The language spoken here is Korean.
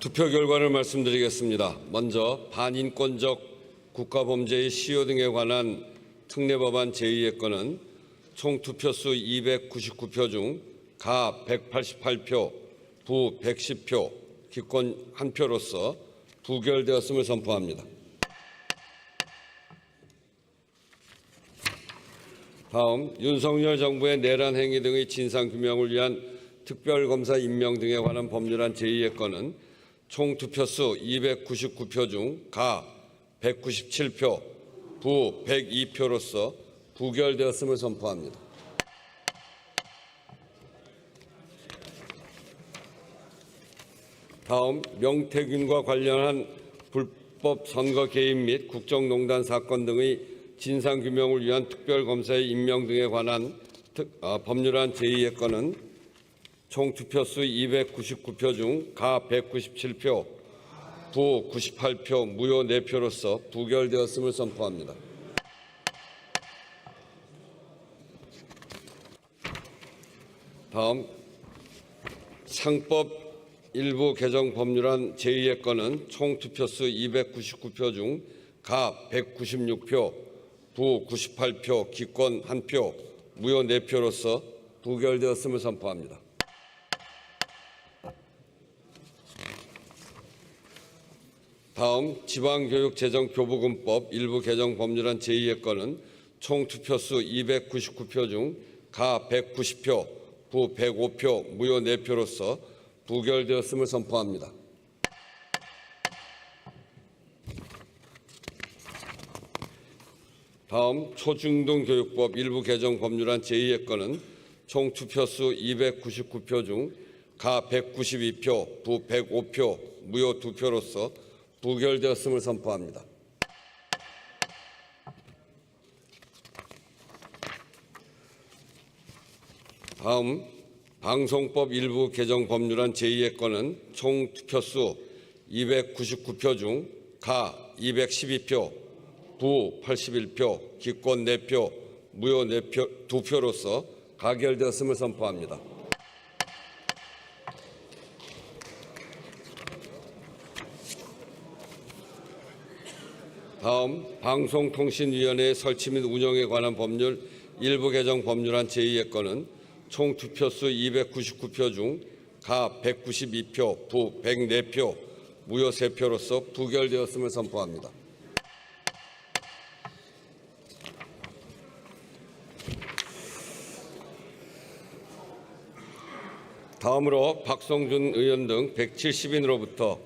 투표 결과를 말씀드리겠습니다. 먼저 반인권적 국가범죄의 시효 등에 관한 특례법안 제2의 건은 총 투표수 299표 중 가 188표, 부 110표, 기권 1표로서 부결되었음을 선포합니다. 다음 윤석열 정부의 내란 행위 등의 진상 규명을 위한 특별검사 임명 등에 관한 법률안 제2의 건은 총 투표수 299표 중 가 197표, 부 102표로서 부결되었음을 선포합니다. 다음 명태균과 관련한 불법 선거 개입 및 국정농단 사건 등의 진상 규명을 위한 특별검사의 임명 등에 관한 특- 아, 법률안 제2의 건은 총 투표수 299표 중 가 197표, 부 98표, 무효 4표로서 부결되었음을 선포합니다. 다음 상법 일부 개정 법률안 제2의 건은 총 투표수 299표 중 가 196표, 부 98표, 기권 1표, 무효 4표로서 부결되었음을 선포합니다. 다음 지방교육재정교부금법 일부 개정 법률안 제2의 건은 총 투표수 299표 중 가 190표, 부 105표, 무효 4표로서 부결되었음을 선포합니다. 다음 초중등 교육법 일부 개정 법률안 제2의 건은 총 투표수 299표 중 가 192표, 부 105표, 무효 2표로서 부결되었음을 선포합니다. 다음 방송법 일부 개정 법률안 제2의 건은 총 투표수 299표 중 가 212표, 부 81표, 기권 4표, 무효 4표, 2표로서 가결되었음을 선포합니다. 다음 방송통신위원회 설치 및 운영에 관한 법률 일부 개정 법률안 제2의 건은 총 투표수 299표 중 가 192표, 부 104표, 무효 3표로서 부결되었음을 선포합니다. 다음으로 박성준 의원 등 170인으로부터